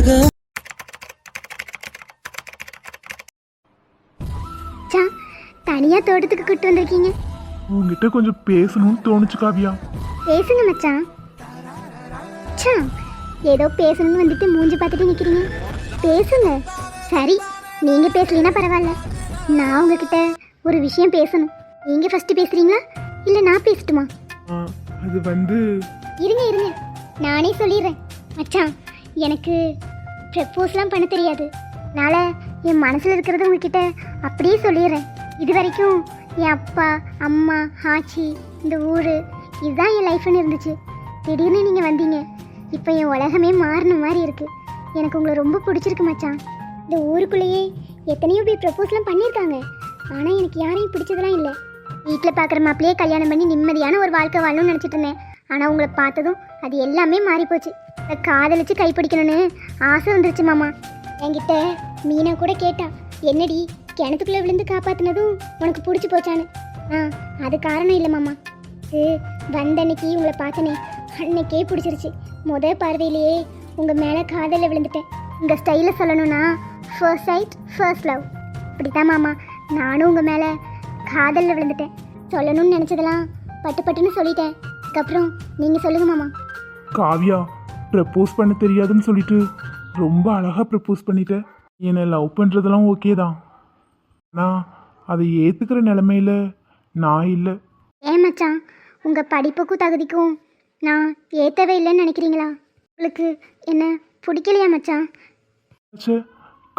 உலகம். தனியாக தோட்டத்துக்கு கூட்டு வந்திருக்கீங்க. உங்ககிட்ட கொஞ்சம் பேசணும்னு தோணுச்சு காவியா. பேசுங்க மச்சான். மச்சான் ஏதோ பேசணும்னு வந்துட்டு மூஞ்சி பார்த்துட்டு நிற்கிறீங்க பேசுங்க. சரி நீங்கள் பேசலைன்னா பரவாயில்ல. நான் உங்ககிட்ட ஒரு விஷயம் பேசணும். நீங்கள் ஃபஸ்ட்டு பேசுகிறீங்களா இல்லை நான் பேசட்டுமா? அது வந்து இருங்க இருங்க. நானே சொல்லிடுறேன். மச்சான் எனக்கு ப்ரப்போஸ்லாம் பண்ண தெரியாது. அதனால் என் மனசில் இருக்கிறத உங்ககிட்ட அப்படியே சொல்லிடுறேன். இது வரைக்கும் என் அப்பா அம்மா ஆச்சி இந்த ஊர் இதுதான் என் லைஃப்னு இருந்துச்சு. திடீர்னு நீங்கள் வந்தீங்க. இப்போ என் உலகமே மாறின மாதிரி இருக்குது எனக்கு உங்களை ரொம்ப பிடிச்சிருக்கு மச்சான். இந்த ஊருக்குள்ளேயே எத்தனையோ பேர் ப்ரப்போஸ்லாம் பண்ணியிருக்காங்க. ஆனால் எனக்கு யாரையும் பிடிச்சதெல்லாம் இல்லை. வீட்டில் பார்க்குற மாப்பிள்ளையே கல்யாணம் பண்ணி நிம்மதியான ஒரு வாழ்க்கை வாழணும்னு நினச்சிட்டு இருந்தேன். ஆனால் உங்களை பார்த்ததும் அது எல்லாமே மாறிப்போச்சு. இந்த காதலிச்சு கைப்பிடிக்கணும்னு ஆசை வந்துருச்சு மாமா. என்கிட்ட மீனா கூட கேட்டா என்னடி கிணத்துக்குள்ளே விழுந்து காப்பாற்றினதும் உனக்கு பிடிச்சி போச்சான்னு? ஆ அது காரணம் இல்லை மாமா. இது வந்தன்னைக்கு உங்களை பார்த்தனே அன்னைக்கே பிடிச்சிருச்சு. முத பார்வையிலேயே உங்கள் மேலே காதலில் விழுந்துட்டேன். இந்த ஸ்டைலில் சொல்லணும்னா ஃபர்ஸ்ட் சைட் ஃபர்ஸ்ட் லவ் அப்படிதான் மாமா. நானும் உங்கள் மேலே காதலில் விழுந்துட்டேன். சொல்லணும்னு நினச்சதெல்லாம் பட்டு பட்டுன்னு சொல்லிட்டேன். அதுக்கப்புறம் நீங்கள் சொல்லுங்க மாமா. காவியா ப்ரப்போஸ் பண்ண தெரியாதுன்னு சொல்லிட்டு ரொம்ப அழகாக ப்ரப்போஸ் பண்ணிட்ட. என்னை லவ் பண்ணுறதெல்லாம் ஓகே தான். ஆனால் அதை ஏற்றுக்கிற நிலமையில நான் இல்லை. ஏன் மச்சான் உங்கள் படிப்புக்கும் தகுதிக்கும் நான் ஏற்றவே இல்லைன்னு நினைக்கிறீங்களா? உங்களுக்கு என்ன பிடிக்கலையா மச்சான்? ச்சே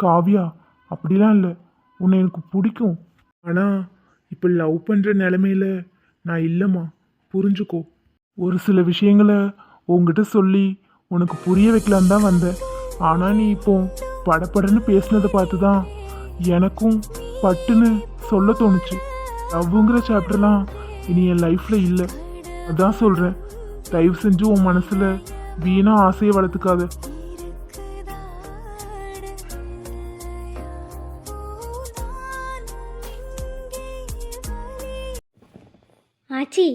காவியா அப்படிலாம் இல்லை. உன்னை எனக்கு பிடிக்கும். ஆனால் இப்போ லவ் பண்ணுற நிலமையில நான் இல்லைம்மா. புரிஞ்சுக்கோ. ஒரு சில விஷயங்களை உங்ககிட்ட சொல்லி உனக்கு புரிய வைக்கலான்னு தான் வந்தேன். ஆனால் நீ இப்போ படபடன்னு பேசினதை பார்த்து தான் எனக்கும் பட்டுன்னு சொல்ல தோணுச்சு. லவ்வுங்கிற சாப்டர்லாம் இனி என் லைஃப்பில் இல்லை. அதான் சொல்கிறேன் தயவு செஞ்சு உன் மனசில் வீணாக ஆசையை வளர்த்துக்காத. ஆச்சி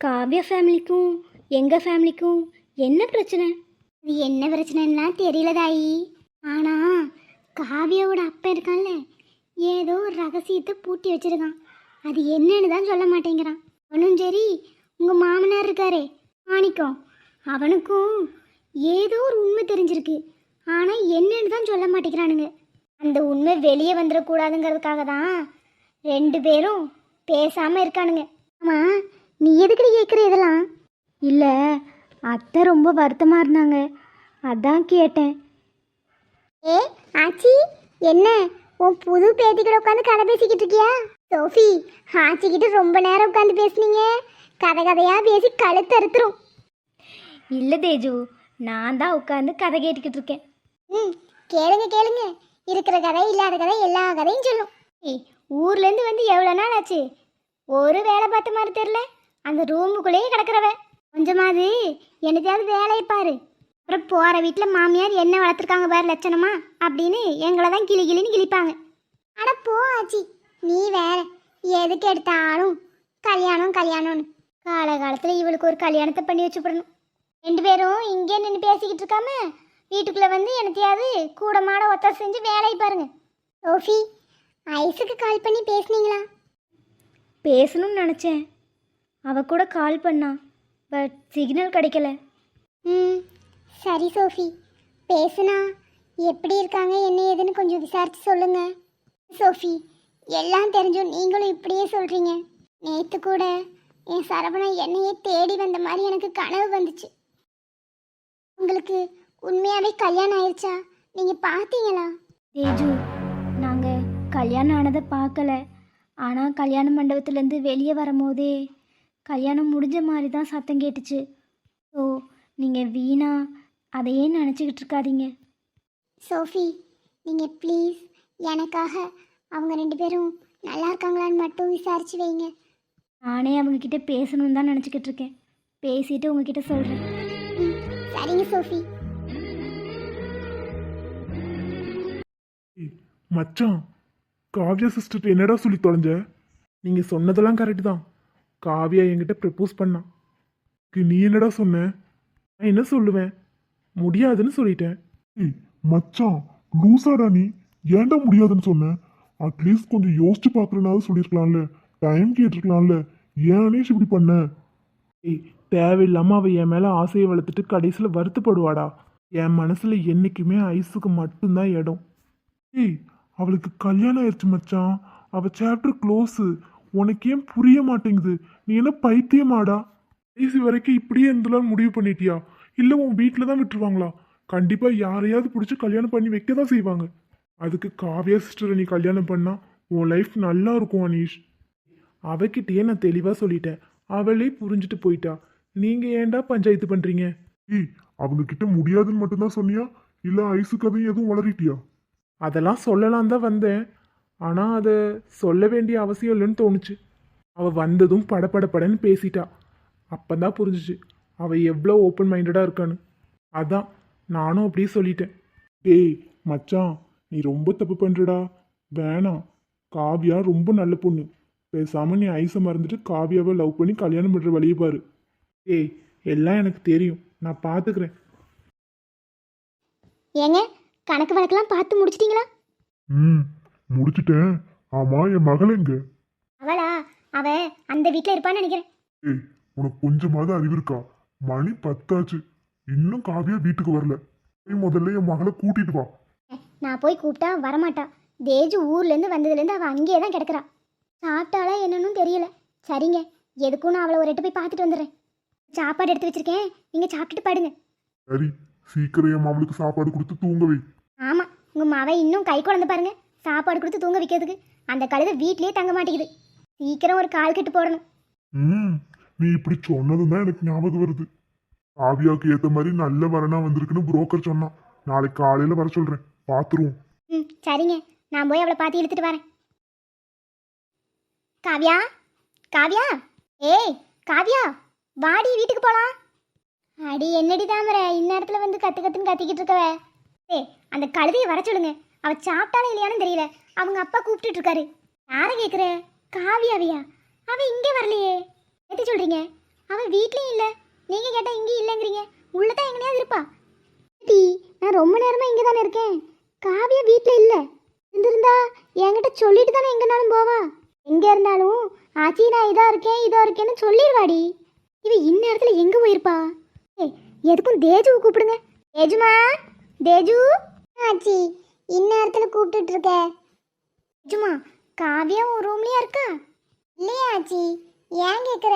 காவ்யா ஃபேமிலிக்கும் எங்கள் ஃபேமிலிக்கும் என்ன பிரச்சனை? இது என்ன பிரச்சனைன்னா தெரியல தாயி. ஆனால் காவியாவோட அப்பா இருக்கான்ல ஏதோ ஒரு ரகசியத்தை பூட்டி வச்சிருக்கான். அது என்னன்னு தான் சொல்ல மாட்டேங்கிறான். அவனும் சரி உங்கள் மாமனார் இருக்காரே மாணிக்கம். அவனுக்கும் ஏதோ ஒரு உண்மை தெரிஞ்சிருக்கு. ஆனால் என்னன்னு தான் சொல்ல மாட்டேங்கிறானுங்க. அந்த உண்மை வெளியே வந்துடக்கூடாதுங்கிறதுக்காக தான் ரெண்டு பேரும் பேசாமல் இருக்கானுங்க. ஆமாம் நீ எதுக்கு கேட்குற இதெல்லாம்? இல்லை அத்தை ரொம்ப வருத்தமாக இருந்தாங்க. அதான் கேட்டேன். ஏ ஆச்சி என்ன? உன் புது பேத்தி கூட உட்காந்து கதை பேசிக்கிட்டு இருக்கியா? சோஃபி ஆச்சி கிட்ட ரொம்ப நேரம் உட்காந்து பேசுனீங்க. கதை கதையா பேசி கழுத்து அறுத்துரும். இல்லை தேஜு நான் தான் உட்காந்து கதை கேட்டுக்கிட்டு இருக்கேன். ம் கேளுங்க கேளுங்க. இருக்கிற கதை இல்லாத கதை எல்லா கதையும் சொல்லும். ஏய் ஊர்லேருந்து வந்து எவ்வளோ நாள் ஆச்சு? ஒரு வேலை பார்த்த மாதிரி தெரில அந்த ரூமுக்குள்ளேயே கிடக்குறவ கொஞ்சமாவது என்னத்தையாவது வேலையை பாரு. அப்புறம் போகிற வீட்டில் மாமியார் என்ன வளர்த்துருக்காங்க பாரு லட்சணமா அப்படின்னு எங்களை தான் கிளி கிளின்னு கிழிப்பாங்க. அட போ ஆச்சி. நீ வேற. எதுக்கு எடுத்தாலும் கல்யாணம் கல்யாணம்னு. காலகாலத்தில் இவளுக்கு ஒரு கல்யாணத்தை பண்ணி வச்சுப்படணும் ரெண்டு பேரும் இங்கே நின்று பேசிக்கிட்டு இருக்காம வீட்டுக்குள்ளே வந்து எனத்தையாவது கூட மாட ஒத்த செஞ்சு வேலையை பாருங்க. சோஃபி ஐஸுக்கு கால் பண்ணி பேசுனீங்களா? பேசணும்னு நினச்சேன். அவ கூட கால் பண்ணா. பட் சிக்னல் கிடைக்கல. ம் சரி சோஃபி. பேசுனா எப்படி இருக்காங்க என்ன ஏதுன்னு கொஞ்சம் விசாரிச்சு சொல்லுங்க. சோஃபி எல்லாம் தெரிஞ்சும் நீங்களும் இப்படியே சொல்றீங்க. நேற்று கூட என் சரவணன் என்னையே தேடி வந்த மாதிரி எனக்கு கனவு வந்துச்சு. உங்களுக்கு உண்மையாவே கல்யாணம் ஆயிடுச்சா நீங்க பார்த்தீங்களா? தேஜு நாங்கள் கல்யாணம் ஆனதை பார்க்கல. ஆனால் கல்யாண மண்டபத்துலேருந்து வெளியே வரும்போதே கல்யாணம் முடிஞ்ச மாதிரி தான் சத்தம் கேட்டுச்சு. ஸோ நீங்கள் வீணா அதையே நினச்சிக்கிட்டு இருக்காதீங்க. சோஃபி நீங்கள் ப்ளீஸ் எனக்காக அவங்க ரெண்டு பேரும் நல்லா இருக்காங்களான்னு மட்டும் விசாரிச்சு வைங்க. நானே அவங்கக்கிட்ட பேசணும்னு தான் நினச்சிக்கிட்டு இருக்கேன். பேசிட்டு உங்ககிட்ட சொல்கிறேன் ம் சரிங்க சோஃபி. மச்சான் காவ்யா சிஸ்டர் என்னடா சொல்லி தொலைஞ்ச? நீங்கள் சொன்னதெல்லாம் கரெக்டு தான். காவ்யா என்கிட்ட ப்ரப்போஸ் பண்ணான் நீ என்னடா சொன்ன? நான் என்ன சொல்லுவேன்? முடியாதுன்னு சொல்லிட்டேன். ம் மச்சான் லூசாடா நீ. ஏன்டா முடியாதுன்னு சொன்ன? அட்லீஸ்ட் கொஞ்சம் யோசிச்சு பார்க்கறனாவது சொல்லியிருக்கலாம்ல. டைம் கேட்டிருக்கலாம்ல. ஏன் அனீஷ் இப்படி பண்ண? ஏய் தேவையில்லாம அவ என் மேல ஆசையை வளர்த்துட்டு கடைசியில வருத்தப்படுவாடா. என் மனசுல என்னைக்குமே ஐஸுக்கு மட்டும்தான் இடம். ஏய் அவளுக்கு கல்யாணம் ஆயிடுச்சு மச்சான். அவ சாப்டர் க்ளோஸு உனக்கு ஏன் புரிய மாட்டேங்குது? நீ என்ன பைத்தியமாடா? கடைசி வரைக்கும் இப்படியே இருந்தலாம்னு முடிவு பண்ணிட்டியா? இல்லை உன் வீட்டில் தான் விட்டுருவாங்களா? கண்டிப்பாக யாரையாவது பிடிச்சி கல்யாணம் பண்ணி வைக்க தான் செய்வாங்க. அதுக்கு காவியா சிஸ்டரை நீ கல்யாணம் பண்ணா உன் லைஃப் நல்லா இருக்கும் அனீஷ். அவகிட்டயே நான் தெளிவாக சொல்லிட்டேன். அவளே புரிஞ்சுட்டு போயிட்டா. நீங்கள் ஏன்டா பஞ்சாயத்து பண்ணுறீங்க ஏய் அவங்க கிட்ட முடியாதுன்னு மட்டும்தான் சொன்னியா? இல்ல ஐசு கதையும் எதுவும் வளரிட்டியா? அதெல்லாம் சொல்லலாம் தான் வந்தேன். ஆனால் அதை சொல்ல வேண்டிய அவசியம் இல்லைன்னு தோணுச்சு. அவள் வந்ததும் படபடபடன்னு பேசிட்டா. அப்போ தான் புரிஞ்சுச்சு. அவள் எவ்வளோ ஓப்பன் மைண்டடாக இருக்கான்னு. அதான் நானும் அப்படியே சொல்லிட்டேன். டேய் மச்சான் நீ ரொம்ப தப்பு பண்ணுறடா வேணாம். காவியா ரொம்ப நல்ல பொண்ணு. பேசாமல் நீ ஐஸை மறந்துட்டு காவியாவை லவ் பண்ணி கல்யாணம் பண்ணுற வழியை பாரு. ஏய் எல்லாம் எனக்கு தெரியும். நான் பார்த்துக்கிறேன் ஏங்க கணக்கு வழக்கெல்லாம் பார்த்து முடிச்சிட்டிங்களா? ம் முடிச்சிட்டேன். ஆமா என் மகள் எங்க? அவ அந்த வீட்டில் இருப்பான்னு நினைக்கிறேன். ஏய் உனக்கு கொஞ்சமாவது அறிவு இருக்கா? மணி பத்தாச்சு. இன்னும் காவியா வீட்டுக்கு வரல. போய் முதல்ல என் மகளை கூட்டிட்டு வா. நான் போய் கூப்பிட்டா வரமாட்டா. தேஜு ஊர்லேருந்து வந்ததுலேருந்து அவள் அங்கேயே தான் கிடக்குறா. சாப்பிட்டாளா என்னன்னு தெரியல. சரிங்க எதுக்கும் நான் அவளை ஒரு எட்டு போய் பார்த்துட்டு வந்துடுறேன். சாப்பாடு எடுத்து வச்சிருக்கேன். நீங்கள் சாப்பிட்டுட்டு படுங்க. சரி சீக்கிரம் என் மகளுக்கு சாப்பாடு கொடுத்து தூங்க வை. ஆமாம் உங்கள் மாவை இன்னும் கை குழந்தை பாருங்க. சாப்பாடு கொடுத்து தூங்க வைக்கிறதுக்கு அந்த கழுதை வீட்லயே தங்க மாட்டேங்குது. சீக்கிரம் ஒரு கால் கட்டு போடணும். ம் நீ இப்படி சொன்னதும் தான் எனக்கு ஞாபகம் வருது. காவியாவுக்கு ஏத்த மாதிரி நல்ல வரனா வந்திருக்குன்னு புரோக்கர் சொன்னான். நாளைக்கு காலையில வர சொல்றேன். பாத்துருவோம். ம் சரிங்க. நான் போய் அவளை பார்த்து இழுத்துட்டு வரேன். காவ்யா? காவ்யா? ஏய் காவ்யா வாடி வீட்டுக்கு போலாம். அடி என்னடி தாமரை? இந்நேரத்துல வந்து கத்து கத்துன்னு கத்திக்கிட்டு இருக்கவ. ஏய் அந்த கழுதையை வர சொல்லுங்க. அவ சாப்பிட்டாலும் இல்லையான்னு தெரியல. அவங்க அப்பா கூப்பிட்டுட்டு இருக்காரு. யாரை கேக்குற? காவியாவையா அவ இங்கே வரலையே. எது சொல்றீங்க? அவ வீட்லயும் இல்ல. நீங்க கேட்டா இங்கே இல்லைங்கிறீங்க. உள்ளதான் எங்கனையாவது இருப்பா. டி நான் ரொம்ப நேரமா இங்கே தானே இருக்கேன். காவியா வீட்டில் இல்லை. இருந்திருந்தா என்கிட்ட சொல்லிட்டு தானே எங்கனாலும் போவா. எங்கே இருந்தாலும் ஆச்சி நான் இதா இருக்கேன் இதா இருக்கேன்னு சொல்லிடுவாடி. இவ இந்நேரத்தில் எங்கே போயிருப்பா? ஏய் எதுக்கும் தேஜுவை கூப்பிடுங்க. தேஜுமா? தேஜு? ஆச்சி இந்நேரத்தில் கூப்பிட்டுட்டு இருக்க. தேஜுமா காவியா உன் ரூம்லயா இருக்கா? இல்லையா ஆச்சி. ஏன் கேட்குற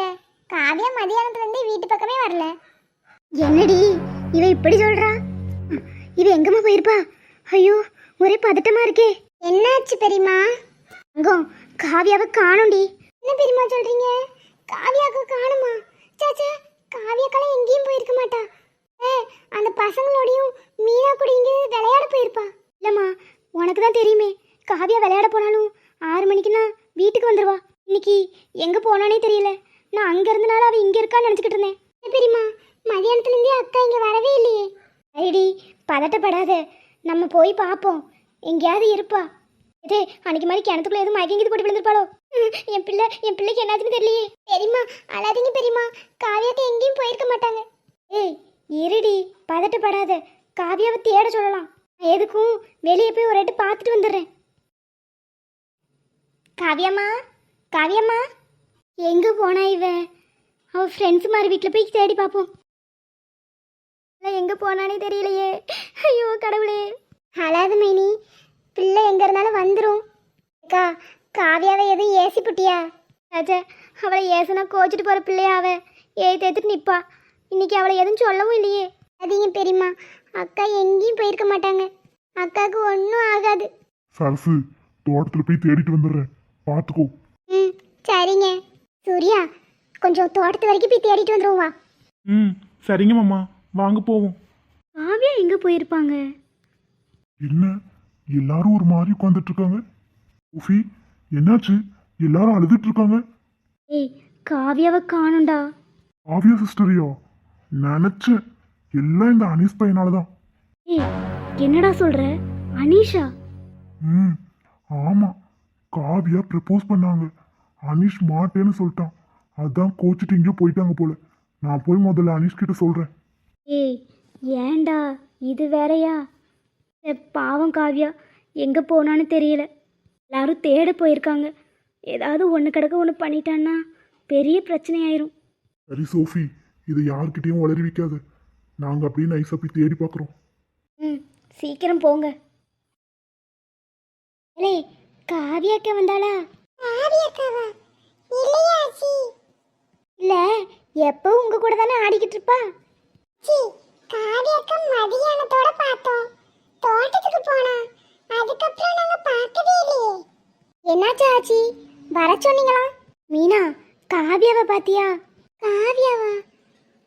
காவியா மதியானத்துலேருந்தே வீட்டு பக்கமே வரல. என்னடி? இவ இப்படி சொல்றா? இவ எங்கம்மா போயிருப்பா? ஐயோ ஒரே பதட்டமா இருக்கே. என்னாச்சு பெரியமா அங்கம் காவியாவை காணும்டி என்ன பெரியமா சொல்றீங்க? காவியாக்கு காணுமா? சாச்சா காவியாக்கெல்லாம் எங்கேயும் போயிருக்க மாட்டா. ஏ அந்த பசங்களோடையும் மீனா கூட இங்கே விளையாட போயிருப்பா. இல்லம்மா உனக்கு தான் தெரியுமே. காவியா விளையாட போனாலும் ஆறு மணிக்குன்னா வீட்டுக்கு வந்துடுவா இன்னைக்கு எங்கே போனானே தெரியல. நான் அங்கே இருந்தனால அவள் இங்கே இருக்கான்னு நினச்சிக்கிட்டு இருந்தேன். பெரியம்மா மதியானத்துலேருந்தே அக்கா இங்கே வரவே இல்லையே. ஐடி பதட்டப்படாத. நம்ம போய் பார்ப்போம் எங்கேயாவது இருப்பா. இது அன்னைக்கு மாதிரி கிணத்துக்குள்ள எதுவும் மயங்கி போட்டு விழுந்துருப்பாளோ. என் பிள்ளை என் பிள்ளைக்கு என்னாச்சுன்னு தெரியலையே. பெரியம்மா அழாதீங்க பெரியம்மா. காவியாக்கு எங்கேயும் போயிருக்க மாட்டாங்க. ஏய் இருடி பதட்டப்படாத. காவியாவை தேட சொல்லலாம். எதுக்கும் வெளியே போய் ஒரு ரெட்டு பார்த்துட்டு வந்துடுறேன். காவியம்மா காவியம்மா. எங்கே போனா இவ? அவள் ஃப்ரெண்ட்ஸ் மாதிரி வீட்டில் போய் தேடி பார்ப்போம் எங்கே போனானே தெரியலையே. ஐயோ கடவுளே. அழாத மேனி பிள்ளை எங்கே இருந்தாலும் வந்துடும் அக்கா காவியாவை எதுவும் ஏசி புட்டியா ராஜா அவளை ஏசுனா கோச்சிட்டு போகிற பிள்ளையாவ அவ? ஏய் தேத்துட்டு இன்னைக்கு அவளை எதுவும் சொல்லவும் இல்லையே. அதிகம் பெரியம்மா அக்கா எங்கேயும் போயிருக்க மாட்டாங்க. அக்காவுக்கு ஒன்றும் ஆகாது. சரசு தோட்டத்தில் போய் தேடிட்டு வந்துடுறேன். பாத்துக்கோ. ம் சரிங்க. சூர்யா கொஞ்சம் தோட்டத்து வரைக்கும் போய் தேடிட்டு வந்துருவோம் வா. ம் சரிங்க மாமா. வாங்க போவோம். காவியா எங்கே போயிருப்பாங்க? என்ன? எல்லாரும் ஒரு மாதிரி உட்காந்துட்டு இருக்காங்க உஃபி என்னாச்சு? எல்லாரும் அழுதுட்டு இருக்காங்க ஏய் காவியாவை காணும்டா. காவியா சிஸ்டரியா? நினைச்சேன். எல்லாம் இந்த அனீஸ் பையனாலதான். ஏய் என்னடா சொல்ற? அனீஷா? ம் ஆமா. காவியா ப்ரப்போஸ் பண்ணாங்க. அனீஷ் மாட்டேன்னு சொல்லிட்டான். அதான் கோச்சிட்டு எங்கேயோ போயிட்டாங்க போல. நான் போய் முதல்ல அனீஷ் கிட்ட சொல்றேன். ஏய் ஏன்டா? இது வேறயா? பாவம் காவியா. எங்கே போனான்னு தெரியல. எல்லாரும் தேட போயிருக்காங்க. ஏதாவது ஒன்று கிடக்க ஒன்று பண்ணிட்டான்னா பெரிய பிரச்சனை ஆயிரும் சரி சோஃபி இதை யார்கிட்டயும் வளரி வைக்காத. நாங்க அப்படியே நைஸா போய் தேடி பார்க்குறோம். ம் சீக்கிரம் போங்க. ஏலே காவியாக்கா வந்தாளா? காவியாக்காவா? இல்லையாச்சி இல்ல எப்போ உங்க கூட தானே ஆடிக்கிட்டு இருப்பா? சி காவியாக்கா மதியானத்தோட பார்த்தோம். தோட்டத்துக்கு போனா அதுக்கப்புறம் நாங்க பார்க்கவே இல்லையே. என்னாச்சு ஆச்சி? வர சொன்னீங்களா? மீனா காவியாவை பாத்தியா? காவியாவா?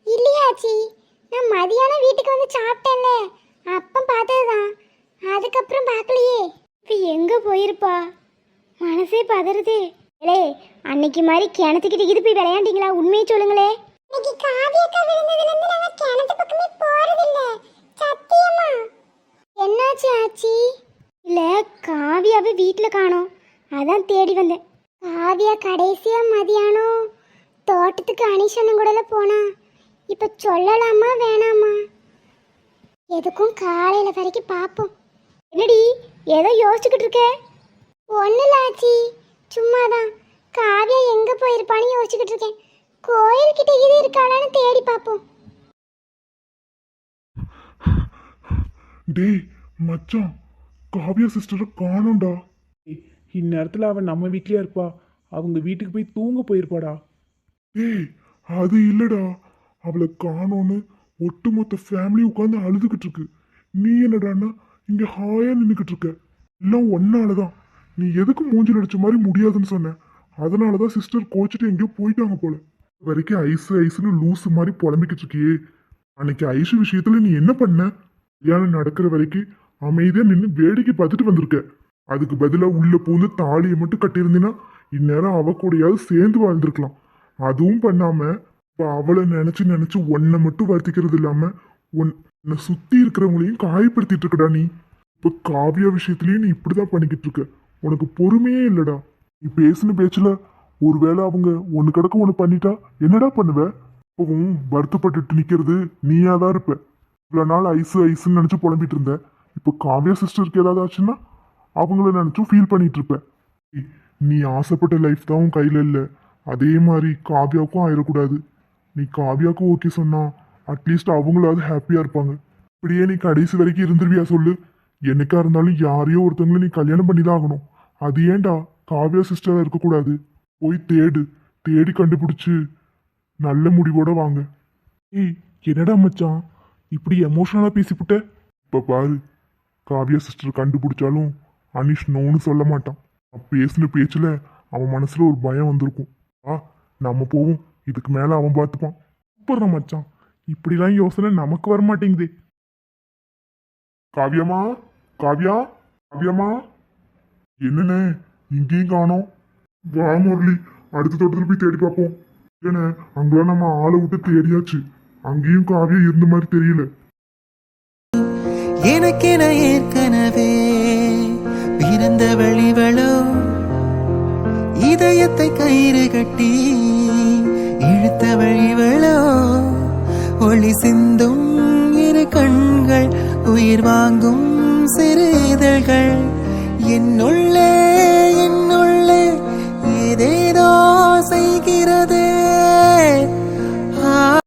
இல்லையாச்சி நான் மதியானம் வீட்டுக்கு வந்து சாப்பிட்டேன்ல. அப்ப பார்த்ததுதான். அதுக்கப்புறம் பார்க்கலையே. இப்ப எங்க போயிருப்பா? மனசே பதறுது. ஏலே அன்னைக்கு மாதிரி கிணத்துக்கிட்ட இது போய் விளையாண்டீங்களா? உண்மையை சொல்லுங்களே. இன்னைக்கு காவியக்கா விழுந்ததுல இருந்து நாங்க கிணத்து பக்கமே போறது இல்ல சத்தியமா? என்னாச்சு ஆச்சி? இல்ல காவியாவை வீட்ல காணோம். அதான் தேடி வந்தேன். காவியா கடைசியா மதியானம் தோட்டத்துக்கு அனிஷனும் கூட போனா. இப்ப சொல்லலாமா வேணாமா? எதுக்கும் காலையில வரைக்கும் பார்ப்போம் என்னடி? ஏதோ யோசிச்சுக்கிட்டு இருக்க. ஒன்றும் ஆச்சி. சும்மாதான். காவியா எங்க போயிருப்பான்னு யோசிச்சுக்கிட்டு இருக்கேன். கோயில்கிட்ட இது இருக்காளான்னு தேடி பார்ப்போம். டேய் மச்சான் காவியா சிஸ்டரை காணோம்டா. ஏய், இந்நேரத்தில் அவன் நம்ம வீட்லயே இருப்பா. அவங்க வீட்டுக்கு போய் தூங்க போயிருப்பாடா. டேய் அது இல்லடா. அவளை காணோன்னு ஒட்டுமொத்த ஃபேமிலி உட்காந்து அழுதுகிட்டு இருக்கு. நீ என்னடான்னா இங்க ஹாயா நின்னுக்கிட்டு இருக்க. எல்லாம் ஒன்னாலதான் நீ எதுக்கு மூஞ்சி நடிச்ச மாதிரி முடியாதுன்னு சொன்ன? அதனாலதான் சிஸ்டர் கோச்சிட்டு எங்கேயோ போயிட்டாங்க போல. வரைக்கும் ஐஸ் ஐஸ்னு லூஸ் மாதிரி புலம்பிக்கிட்டு இருக்கியே. அன்னைக்கு ஐஸ் விஷயத்துல நீ என்ன பண்ண? கல்யாணம் நடக்கிற வரைக்கும் அமைதியா நின்று வேடிக்கை பார்த்துட்டு வந்திருக்க. அதுக்கு பதிலாக உள்ள பூந்து தாலியை மட்டும் கட்டியிருந்தீங்கன்னா இந்நேரம் அவ கூடயாவது சேர்ந்து வாழ்ந்திருக்கலாம். அதுவும் பண்ணாம இப்போ அவளை நினைச்சு நினைச்சு ஒன்னை மட்டும் வருத்திக்கிறது இல்லாமல் உன்னை சுத்தி இருக்கிறவங்களையும் காயப்படுத்திட்டு இருக்கடா நீ. இப்ப காவியா விஷயத்திலயும் நீ இப்படிதான் பண்ணிக்கிட்டு இருக்க. உனக்கு பொறுமையே இல்லடா. நீ பேசின பேச்சுல ஒருவேளை அவங்க ஒன்னு கிடக்க ஒன்னு பண்ணிட்டா என்னடா பண்ணுவ? இப்பவும் வருத்தப்பட்டுட்டு நிக்கிறது நீயா தான் இருப்ப. இவ்வளவு நாள் ஐஸ் ஐஸ்ன்னு நினைச்சு புலம்பிட்டு இருந்த. இப்போ காவியா சிஸ்டருக்கு ஏதாவது ஆச்சுன்னா அவங்கள நினைச்சும் ஃபீல் பண்ணிட்டு இருப்ப. ஏய், நீ ஆசைப்பட்ட லைஃப் தான் உன் கையில இல்ல. அதே மாதிரி காவியாவுக்கும் ஆயிடக்கூடாது நீ காவியாவுக்கும் ஓகே சொன்னா அட்லீஸ்ட் அவங்களாவது ஹாப்பியா இருப்பாங்க. இப்படியே நீ கடைசி வரைக்கும் இருந்துருவியா சொல்லு? என்னைக்கா இருந்தாலும் யாரையோ ஒருத்தவங்களை நீ கல்யாணம் பண்ணி தான் ஆகணும். அது ஏன்டா? காவியா சிஸ்டரா இருக்கக்கூடாது. போய் தேடு. தேடி கண்டுபிடிச்சு. நல்ல முடிவோட வாங்க. ஏய் என்னடா மச்சான்? இப்படி எமோஷனலா பேசிப்புட்ட? இப்ப பாரு. காவியா சிஸ்டர் கண்டுபிடிச்சாலும் அனிஷ் நோன்னு சொல்ல மாட்டான். நான் பேசின பேச்சுல அவன் மனசுல ஒரு பயம் வந்திருக்கும். ஆ நம்ம போவோம். இதுக்கு மேல அவன் பார்த்துப்பான் சூப்பர் மச்சான். இப்படிலாம் யோசனை நமக்கு வர மாட்டேங்குதே காவியமா காவியா காவியமா என்னண்ணே இங்கேயும் காணோம். வா முரளி. அடுத்த தோட்டத்தில் போய் தேடி பார்ப்போம். ஏண்ணே அங்கெல்லாம் நம்ம ஆளை விட்டு தேடியாச்சு. அங்கேயும் காவியா இருந்த மாதிரி தெரியல. எனக்கென ஏற்கனவே பிறந்த வழிவளோ இதயத்தை கயிறு கட்டி இதழ்கள்